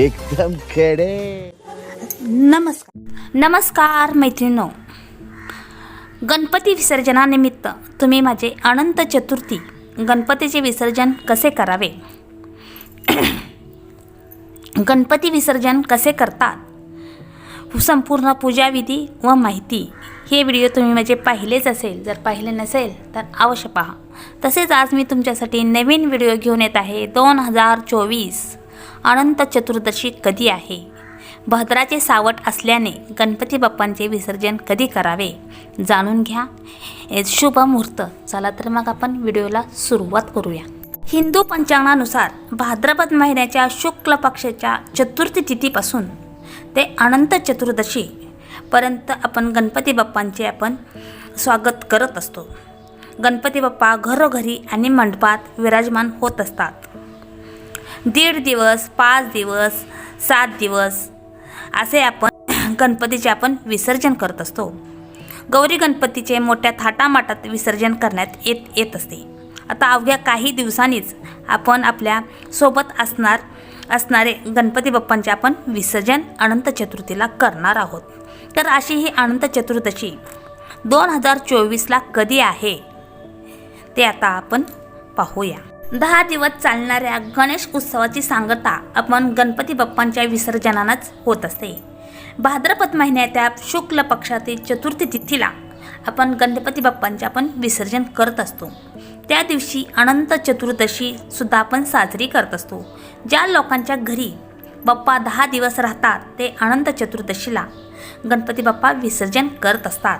एकदम खेडे. नमस्कार. नमस्कार मैत्रिणो गणपती विसर्जनानिमित्त तुम्ही माझे अनंत चतुर्थी गणपतीचे विसर्जन कसे करावे? गणपती विसर्जन कसे करतात? संपूर्ण पूजाविधी व माहिती हे व्हिडिओ तुम्ही माझे पाहिलेच असेल. जर पाहिले नसेल तर अवश्य पहा. तसेच आज मी तुमच्यासाठी नवीन व्हिडिओ घेऊन येत आहे दोन हजार चोवीस. अनंत चतुर्दशी कधी आहे? भद्राचे सावट असल्याने गणपती बाप्पांचे विसर्जन कधी करावे? जाणून घ्या. शुभ मुहूर्त. चला तर मग आपण व्हिडिओला सुरुवात करूया. हिंदू पंचांगानुसार भाद्रपद महिन्याच्या शुक्ल पक्षाच्या चतुर्थी तिथीपासून ते अनंत चतुर्दशी पर्यंत आपण गणपती बाप्पांचे आपण स्वागत करत असतो. गणपती बाप्पा घरोघरी आणि मंडपात विराजमान होत असतात. दीड दिवस पाच दिवस सात दिवस असे आपण गणपतीचे आपण विसर्जन करत असतो. गौरी गणपतीचे मोठ्या थाटामाटात विसर्जन करण्यात येत येत असते. आता अवघ्या काही दिवसांनीच आपण आपल्यासोबत असणार असणारे गणपती बाप्पांचे आपण विसर्जन अनंत चतुर्थीला करणार आहोत. तर अशी ही अनंत चतुर्दशी दोन हजार चोवीसला कधी आहे ते आता आपण पाहूया. दहा दिवस चालणाऱ्या गणेश उत्सवाची सांगता आपण गणपती बाप्पांच्या विसर्जनानंच होत असते. भाद्रपद महिन्याच्या शुक्ल पक्षातील चतुर्थी तिथीला आपण गणपती बाप्पांचे आपण विसर्जन करत असतो. त्या दिवशी अनंत चतुर्दशी सुद्धा आपण साजरी करत असतो. ज्या लोकांच्या घरी बाप्पा दहा दिवस राहतात ते अनंत चतुर्दशीला गणपती बाप्पा विसर्जन करत असतात.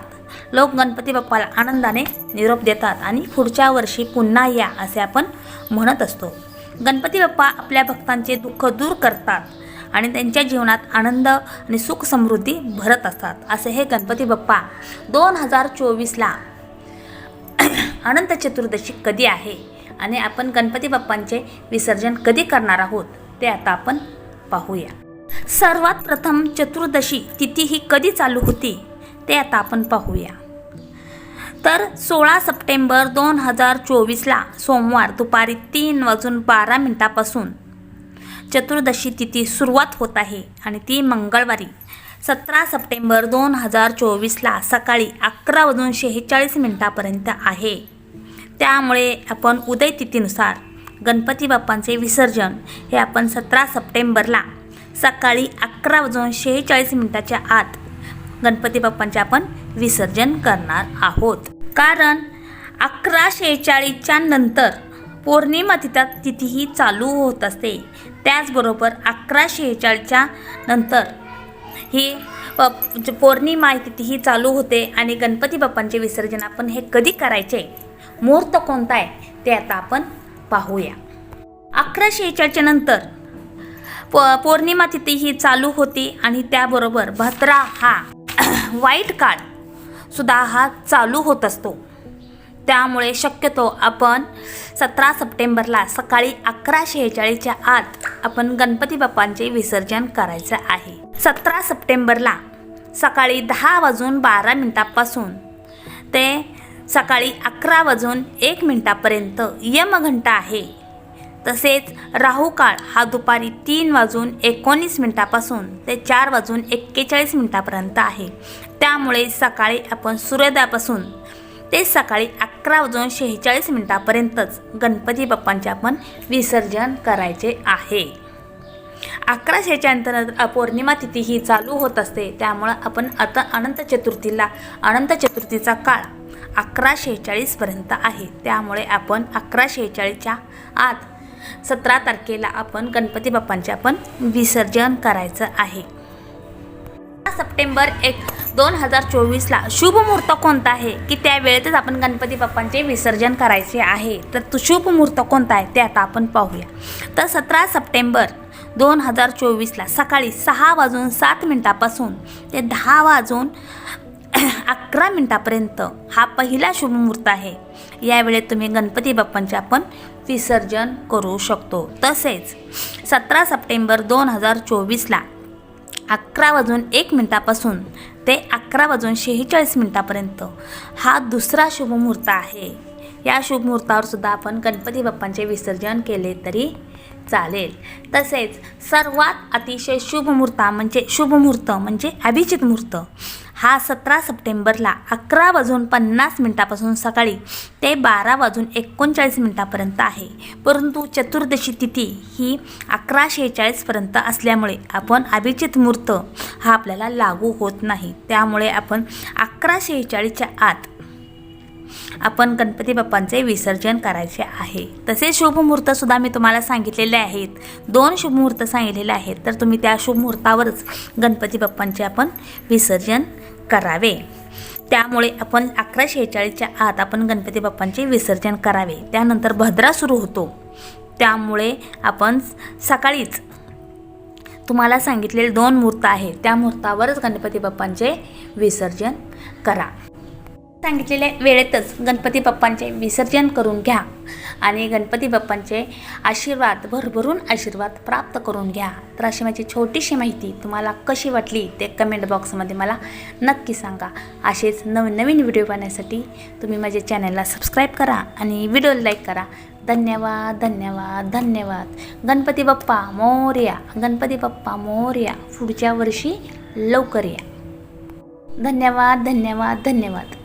लोक गणपती बाप्पाला आनंदाने निरोप देतात आणि पुढच्या वर्षी पुन्हा या असे आपण म्हणत असतो. गणपती बाप्पा आपल्या भक्तांचे दुःख दूर करतात आणि त्यांच्या जीवनात आनंद आणि सुख समृद्धी भरत असतात असे हे गणपती बाप्पा दोन हजार चोवीसला अनंत चतुर्दशी कधी आहे आणि आपण गणपती बाप्पांचे विसर्जन कधी करणार आहोत ते आता आपण पाहूया. सर्वात प्रथम चतुर्दशी तिथी ही कधी चालू होती? ते आता आपण पाहूया. तर सोळा सप्टेंबर दोन हजार चोवीसला सोमवार दुपारी तीन वाजून बारा मिनिटापासून चतुर्दशी तिथी सुरुवात होत आहे आणि ती मंगळवारी सतरा सप्टेंबर दोन हजार चोवीसला सकाळी अकरा वाजून शेहेचाळीस मिनिटापर्यंत आहे. त्यामुळे आपण उदय तिथीनुसार गणपती बाप्पांचे विसर्जन हे आपण सतरा सप्टेंबरला सकाळी अकरा वाजून शेहेचाळीस मिनिटाच्या आत गणपती बाप्पांचे आपण विसर्जन करणार आहोत. कारण अकरा शेहेचाळीसच्या नंतर पौर्णिमा तिथं तिथीही चालू होत असते. त्याचबरोबर अकरा शेहेचाळीसच्या नंतर ही प- म्हणजे पौर्णिमा तिथीही चालू होते आणि गणपती बाप्पांचे विसर्जन आपण हे कधी करायचे? मुहूर्त कोणता आहे? ते आता आपण पाहूया. अकरा शेहेचाळीसच्या नंतर प पौर्णिमा तिथी ही चालू होती आणि त्याबरोबर भद्रा हा वाईट काळ सुद्धा हा चालू होत असतो. त्यामुळे शक्यतो आपण सतरा सप्टेंबरला सकाळी अकरा शेहेचाळीसच्या आत आपण गणपती बाप्पांचे विसर्जन करायचं आहे. सतरा सप्टेंबरला सकाळी दहा वाजून बारा मिनिटापासून ते सकाळी अकरा वाजून एक मिनिटापर्यंत यमघंटा आहे. तसेच राहू काळ हा दुपारी तीन वाजून एकोणीस मिनिटापासून ते चार वाजून एक्केचाळीस मिनिटापर्यंत आहे. त्यामुळे सकाळी आपण सूर्योदयापासून ते सकाळी अकरा वाजून शेहेचाळीस मिनिटापर्यंतच गणपती बाप्पांचे आपण विसर्जन करायचे आहे. अकरा शेच्यानंतर पौर्णिमा तिथी ही चालू होत असते. त्यामुळं आपण आता अनंत चतुर्थीला अनंत चतुर्थीचा काळ अकरा शेहेचाळीसपर्यंत आहे. त्यामुळे आपण अकरा शेहेचाळीसच्या आत सतरा तारखेला आपण गणपती बाप्पांचे आपण विसर्जन करायचं आहे. सप्टेंबर एक दोन हजार चोवीसला शुभ मुहूर्त कोणता आहे? की त्या वेळेतच आपण गणपती बाप्पांचे विसर्जन करायचे आहे. तर तो शुभ मुहूर्त कोणता आहे? ते आता आपण पाहूया. तर सतरा सप्टेंबर दोन हजार चोवीसला सकाळी सहा वाजून सात मिनटापासून ते दहा वाजून अकरा मिनटापर्यंत हा पहिला शुभ मुहूर्त आहे. यावेळेत तुम्ही गणपती बाप्पांचे आपण विसर्जन करू शकतो. तसेच सतरा सप्टेंबर दोन हजार चोवीसला अकरा वाजून एक मिनिटापासून ते अकरा वाजून शेहेचाळीस मिनिटापर्यंत हा दुसरा शुभमुहूर्त आहे. या शुभमुहूर्तावर सुद्धा आपण गणपती बाप्पांचे विसर्जन केले तरी चालेल. तसेच सर्वात अतिशय शुभ मुहूर्त म्हणजे शुभ मुहूर्त म्हणजे अभिजित मुहूर्त. हा सतरा सप्टेंबरला अकरा वाजून पन्नास मिनटापासून सकाळी ते बारा वाजून एकोणचाळीस मिनटापर्यंत आहे. परंतु चतुर्दशी तिथी ही अकरा शेहेचाळीसपर्यंत असल्यामुळे आपण अभिजित मूर्त हा आपल्याला लागू होत नाही. त्यामुळे आपण अकरा शेहेचाळीसच्या आत आपण गणपती बाप्पांचे विसर्जन करायचे आहे. तसे शुभमुहूर्तसुद्धा मी तुम्हाला सांगितलेले आहेत. दोन शुभमुहूर्त सांगितलेले आहेत तर तुम्ही त्या शुभमुहूर्तावरच गणपती बाप्पांचे आपण विसर्जन करावे. त्यामुळे आपण अकरा शेहेचाळीसच्या आत आपण गणपती बाप्पांचे विसर्जन करावे. त्यानंतर भद्रा सुरू होतो. त्यामुळे आपण सकाळीच तुम्हाला सांगितलेले दोन मुहूर्त आहेत. त्या मुहूर्तावरच गणपती बाप्पांचे विसर्जन करा. सांगितलेल्या वेळेतच गणपती बाप्पांचे विसर्जन करून घ्या आणि गणपती बाप्पांचे आशीर्वाद भरभरून आशीर्वाद प्राप्त करून घ्या. तर अशी माझी छोटीशी माहिती तुम्हाला कशी वाटली ते कमेंट बॉक्समध्ये मला नक्की सांगा. असेच नवनवीन व्हिडिओ पाहण्यासाठी तुम्ही माझ्या चॅनलला सबस्क्राईब करा आणि व्हिडिओ लाईक करा. धन्यवाद धन्यवाद धन्यवाद. गणपती बाप्पा मोर्या गणपती बाप्पा मोर्या पुढच्या वर्षी लवकर या. धन्यवाद धन्यवाद धन्यवाद.